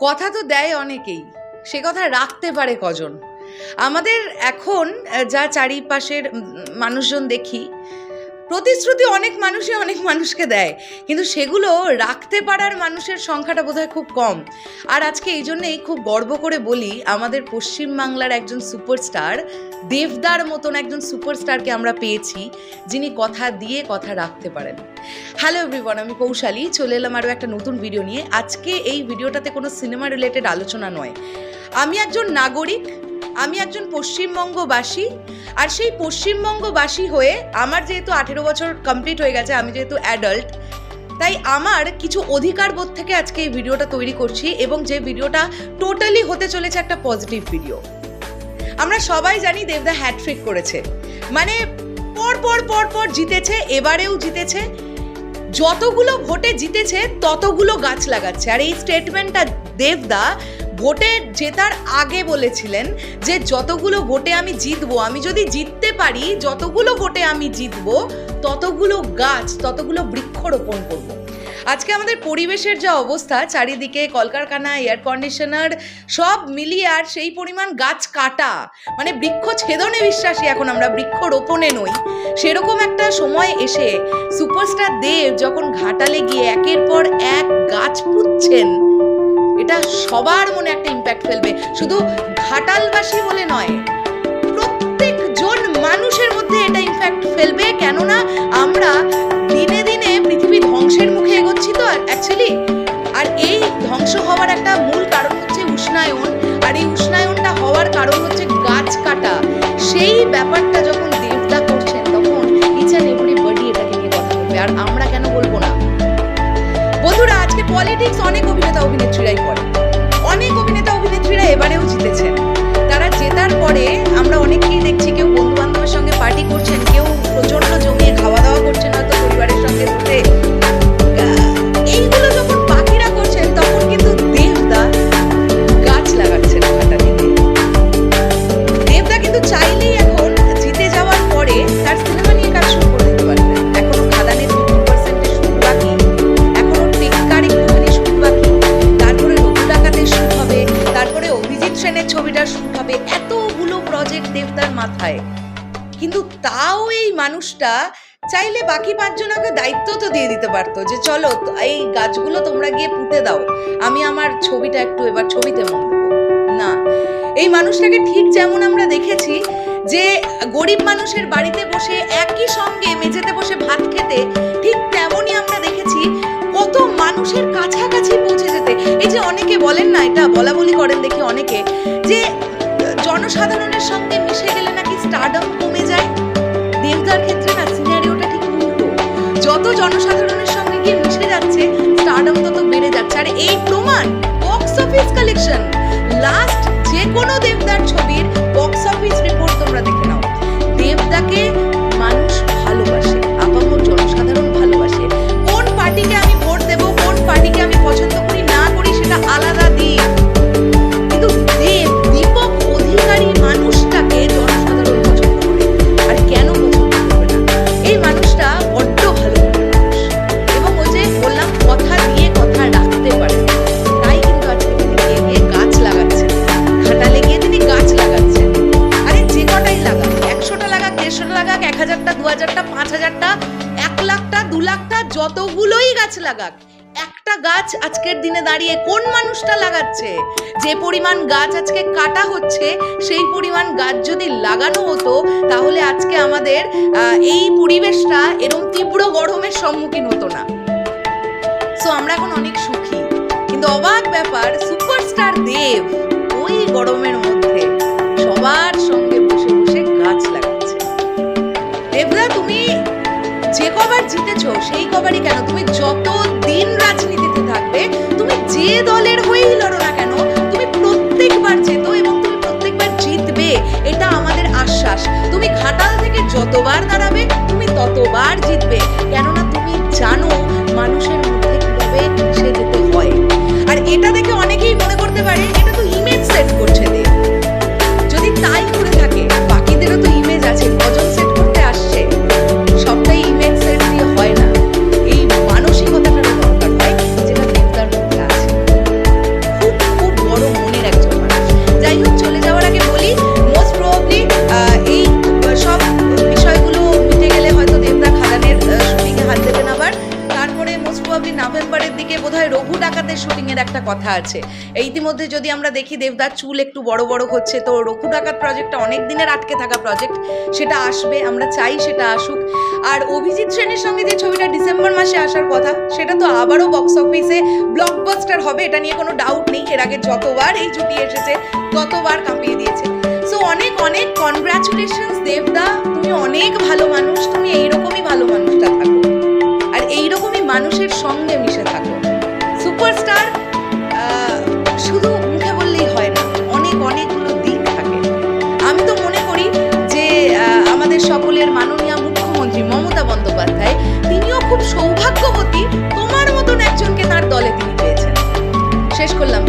কথা তো দেয় অনেকেই, সে কথা রাখতে পারে কজন। আমাদের এখন যা চারিপাশের মানুষজন দেখি প্রতিশ্রুতি অনেক মানুষই অনেক মানুষকে দেয়, কিন্তু সেগুলো রাখতে পারার মানুষের সংখ্যাটা বোধহয় খুব কম। আর আজকে এই জন্যেই খুব গর্ব করে বলি, আমাদের পশ্চিমবাংলার একজন সুপারস্টার, দেবদার মতন একজন সুপারস্টারকে আমরা পেয়েছি, যিনি কথা দিয়ে কথা রাখতে পারেন। হ্যালো এভরিওয়ান আমি কৌশালী, চলে এলাম আরও একটা নতুন ভিডিও নিয়ে। আজকে এই ভিডিওটাতে কোনো সিনেমা রিলেটেড আলোচনা নয়। আমি একজন নাগরিক, আমি একজন পশ্চিমবঙ্গবাসী আর সেই পশ্চিমবঙ্গবাসী হয়ে আমার যেহেতু আঠেরো বছর কমপ্লিট হয়ে গেছে, আমি যেহেতু অ্যাডাল্ট তাই আমার কিছু অধিকার বোধ থেকে আজকে এই ভিডিওটা তৈরি করছি এবং যে ভিডিওটা টোটালি হতে চলেছে একটা পজিটিভ ভিডিও আমরা সবাই জানি দেবদা হ্যাট্রিক করেছে। মানে পর পর পর পর জিতেছে, এবারেও জিতেছে। যতগুলো ভোটে জিতেছে, ততগুলো গাছ লাগাচ্ছে। আর এই স্টেটমেন্টটা দেবদা ভোটে জেতার আগে বলেছিলেন যে যতগুলো ভোটে আমি জিতবো, আমি যদি জিততে পারি, যতগুলো ভোটে আমি জিতবো, ততগুলো গাছ, ততগুলো বৃক্ষরোপণ করব। আজকে আমাদের পরিবেশের যা অবস্থা, চারিদিকে কলকারখানা এয়ার কন্ডিশনার সব মিলিয়ে আর সেই পরিমাণ গাছ কাটা মানে বৃক্ষ ছেদনে বিশ্বাসী এখন আমরা বৃক্ষ রোপণে নই সেরকম একটা সময় এসে সুপারস্টার দেব যখন ঘাটালে গিয়ে একের পর এক গাছ পুঁতছেন এটা সবার মনে একটা ইম্প্যাক্ট ফেলবে। শুধু ঘাটালবাসী বলে নয় প্রত্যেকজন মানুষের মধ্যে এটা ইম্প্যাক্ট ফেলবে। কেননা আমরা দিনে দিনে পৃথিবী ধ্বংসের মুখে এগোচ্ছি তো অ্যাকচুয়ালি আর এই ধ্বংস হওয়ার একটা মূল কারণ হচ্ছে উষ্ণায়ন। আর এই উষ্ণায়নটা হওয়ার কারণ হচ্ছে গাছ কাটা। সেই ব্যাপারটা যখন দেবদা করছেন, তখন ইচ অ্যান্ড এভরিবডি এটাকে নিয়ে কথা বলবে। আর আমরা কেন বলব না? বন্ধুরা, আজকে পলিটিক্স অনেক মানুষটা চাইলে বাকি পাঁচজনকে দায়িত্ব তো দিয়ে দিতে পারতো যে চলো, এই গাছগুলো তোমরা গিয়ে পুঁতে দাও। আমি আমার ছবিটা একটু এবার ছবিতে মন না, এই মানুষটাকে ঠিক যেমন আমরা দেখেছি যে গরিব মানুষের বাড়িতে বসে একই সঙ্গে মেঝেতে বসে ভাত খেতে, ঠিক তেমনই আমরা দেখেছি কত মানুষের কাছাকাছি পৌঁছে যেতে। এই যে অনেকে বলেন না, এটা বলা বলি করেন দেখি অনেকে, যে জনসাধারণের সঙ্গে মিশে গেলে নাকি স্টারডম কমে যায়? দেবদার ক্ষেত্রে যত জনসাধারণের সঙ্গে গিয়ে মিশে যাচ্ছে স্টারডম তত বেড়ে যাচ্ছে। আর এই প্রমাণ বক্স অফিস কালেকশন লাস্ট যে কোনো দেবদার ছবির বক্স অফিস রিপোর্ট তোমরা দেখে নাও। দেবদাকে লাগাক। একটা গাছ আজকের দিনে দাঁড়িয়ে কোন মানুষটা লাগাচ্ছে? যে পরিমাণ গাছ আজকে কাটা হচ্ছে, সেই পরিমাণ গাছ যদি লাগানো হতো, তাহলে আজকে আমাদের এই পরিবেশটা এরকম তীব্র গরমের সম্মুখীন হতো না। সো আমরা এখন অনেক সুখী। কিন্তু অবাক ব্যাপার সুপারস্টার দেব ওই গরমের মধ্যে সবার সঙ্গে সেই কবারই কেন? তুমি যত দিন রাজনীতিতে থাকবে তুমি যে দলের কথা আছে। ইতিমধ্যে যদি আমরা দেখি দেবদার চুল একটু বড় বড় হচ্ছে, তো রঘু ডাকাত প্রজেক্টটা অনেক দিনের আটকে থাকা প্রজেক্ট সেটা আসবে, আমরা চাই সেটা আসুক। আর অভিজিৎ সেনের সঙ্গে যে ছবিটা ডিসেম্বর মাসে আসার কথা, সেটা তো আবারও বক্স অফিসে ব্লকবাস্টার হবে, এটা নিয়ে কোনো ডাউট নেই। এর আগে যতবার এই জুটি এসেছে, ততবার কাঁপিয়ে দিয়েছে। সো অনেক অনেক কনগ্রাচুলেশনস দেবদা। তুমি অনেক ভালো মানুষ, তুমি এইরকমই ভালো মানুষটা থাকো। আর এইরকমই মানুষের সঙ্গে মিশে থাকো। সকলের মাননীয় মুখ্যমন্ত্রী মমতা বন্দ্যোপাধ্যায়, তিনিও খুব সৌভাগ্যবতী তোমার মতন একজনকে তার দলে তিনি পেয়েছেন। শেষ করলাম